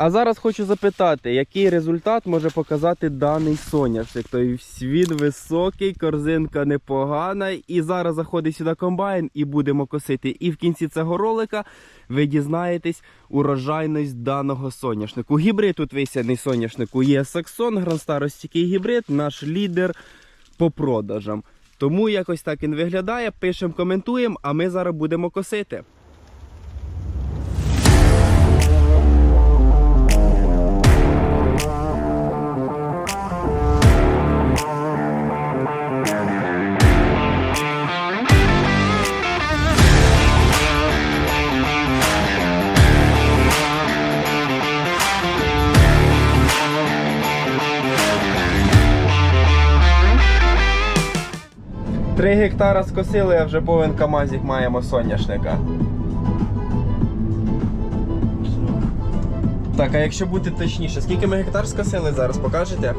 А зараз хочу запитати, який результат може показати даний соняшник. Тобто він високий, корзинка непогана. І зараз заходить сюди комбайн і будемо косити. І в кінці цього ролика ви дізнаєтесь урожайність даного соняшнику. Гібрид тут висяний соняшнику є Саксон, гранстаростійкий гібрид, наш лідер по продажам. Тому якось так він виглядає. Пишемо, коментуємо, а ми зараз будемо косити. Три гектара скосили, а вже повен камазик маємо соняшника. Так, а якщо бути точніше, скільки ми гектар скосили зараз, покажете?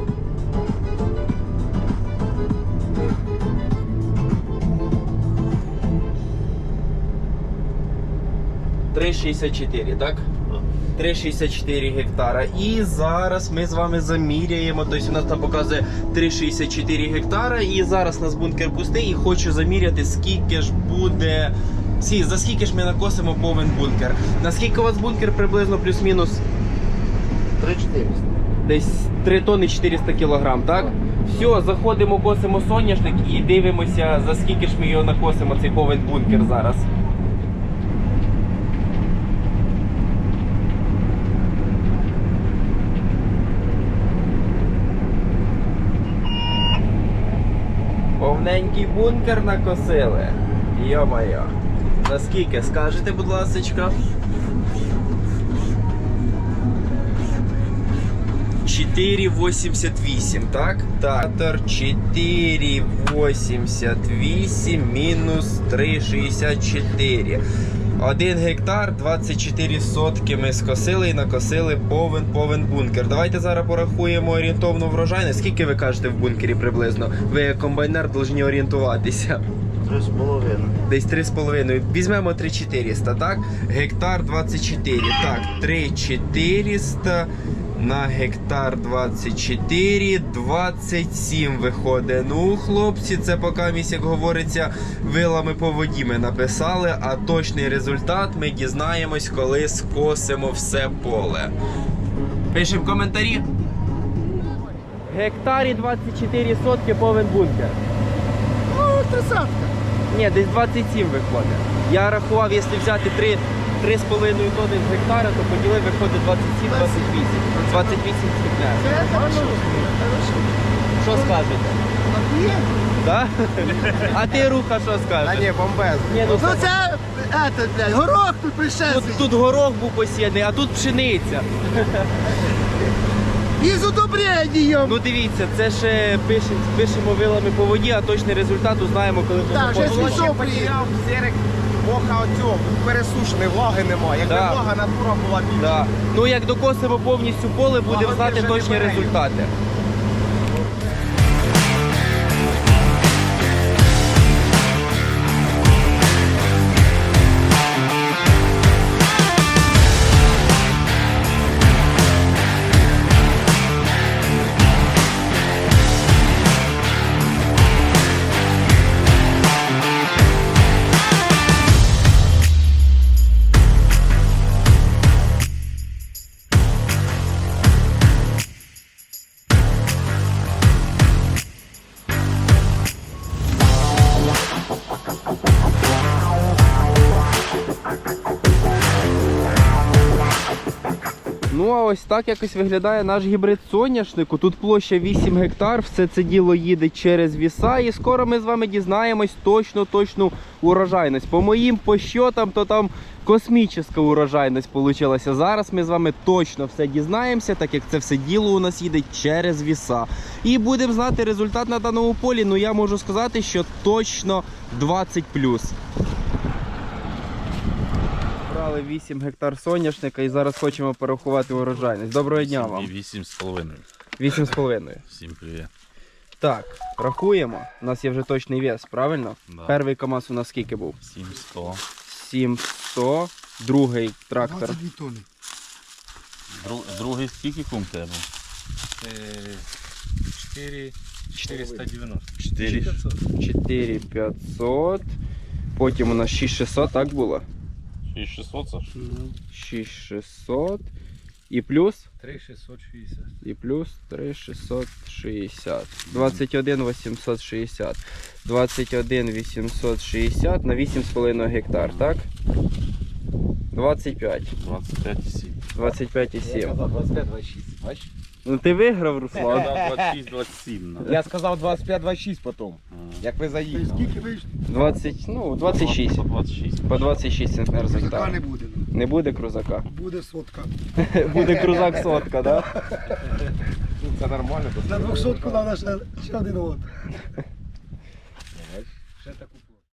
Три шістдесят чотири, так? 3,64 гектара. І зараз ми з вами заміряємо. Тобто у нас там показує 3,64 гектара. І зараз у нас бункер пустий і хочу заміряти, скільки ж буде. Всі, за скільки ж ми накосимо повен бункер. Наскільки у вас бункер приблизно плюс-мінус 3400. десь 3 тонни 400 кілограм, так? Все, заходимо, косимо соняшник і дивимося, за скільки ж ми його накосимо, цей повен бункер зараз. Повненький бункер накосили. Йо-моє. Наскільки скажете, будь ласка? 4,88, так? Так. 4,88 мінус 3,64. 1 гектар 24 сотки ми скосили і накосили повен повен бункер. Давайте зараз порахуємо орієнтовну врожайність. Скільки ви кажете в бункері приблизно? Ви як комбайнер повинні орієнтуватися. 3,5. Десь 3,5. Візьмемо 3,400, так? Гектар 24. Так, 3,400 на гектар 24, 27 виходить. Ну, хлопці, це поки місць, як говориться, вилами по воді ми написали, а точний результат ми дізнаємось, коли скосимо все поле. Пишемо коментарі. Гектарі 24 сотки повен бункер. Ну, тридцатка. Ні, десь 27 виходить. Я рахував, якщо взяти 3, 3,5 тонни з гектара, то поділив виходить 27-28. 28 степня. Це хорошо. Що скажете? Да? А ти руха що А скажеш? ні, бомбез. Ні, ну, Ну це- це, блядь, горох тут. Тут, тут горох був посіяний, а тут пшениця. Із удобренням. Ну дивіться, це ще пишемо, пишемо вилами по воді, а точний результат узнаємо, коли вже Так, вже свічок приїде. потеряв серик моха оцього, пересушений, влаги немає. Якби Да. влага натура була більша. Да. Ну як докосимо повністю поле, будемо Ага, знати вже не точні бере. результати. Ну а ось так якось виглядає наш гібрид соняшнику. Тут площа 8 гектар, все це діло їде через віса, і скоро ми з вами дізнаємось точно точну урожайність. По моїм пощотам, то там космічна урожайність вийшла. Зараз ми з вами точно все дізнаємося, так як це все діло у нас їде через віса. І будемо знати результат на даному полі. Ну я можу сказати, що точно 20 Брали 8 гектар соняшника і зараз хочемо порахувати урожайність. Доброго дня вам. Вісім з половиною. 8,5. Всім привіт. Так, рахуємо. У нас є вже точний вес, правильно? Да. Перший КАМАЗ у нас скільки був? Сім сто. 700. Другий трактор. 22 тонни. Дру- Другий скільки кум тебе? 4 490. 4 4500. Потім у нас 6600, так було? 6600 Саш? 6600. І плюс? 3660. І плюс 3660. 21 860. 21 860 на 8,5 гектар, так? 25. 25,7. 25,7. 25-26. Бачиш? Ну ти виграв, Руслан. 26-27. Я сказав 25-26 потім. Як ви заїхали. скільки вийшло? 20, ну, 26. По 26. По 26 центнер з Крузака не буде. ну. Не буде крузака. Буде сотка. Буде крузак сотка, так? Ну, Це нормально. На двохсотку треба ще, ще один год. Ще таку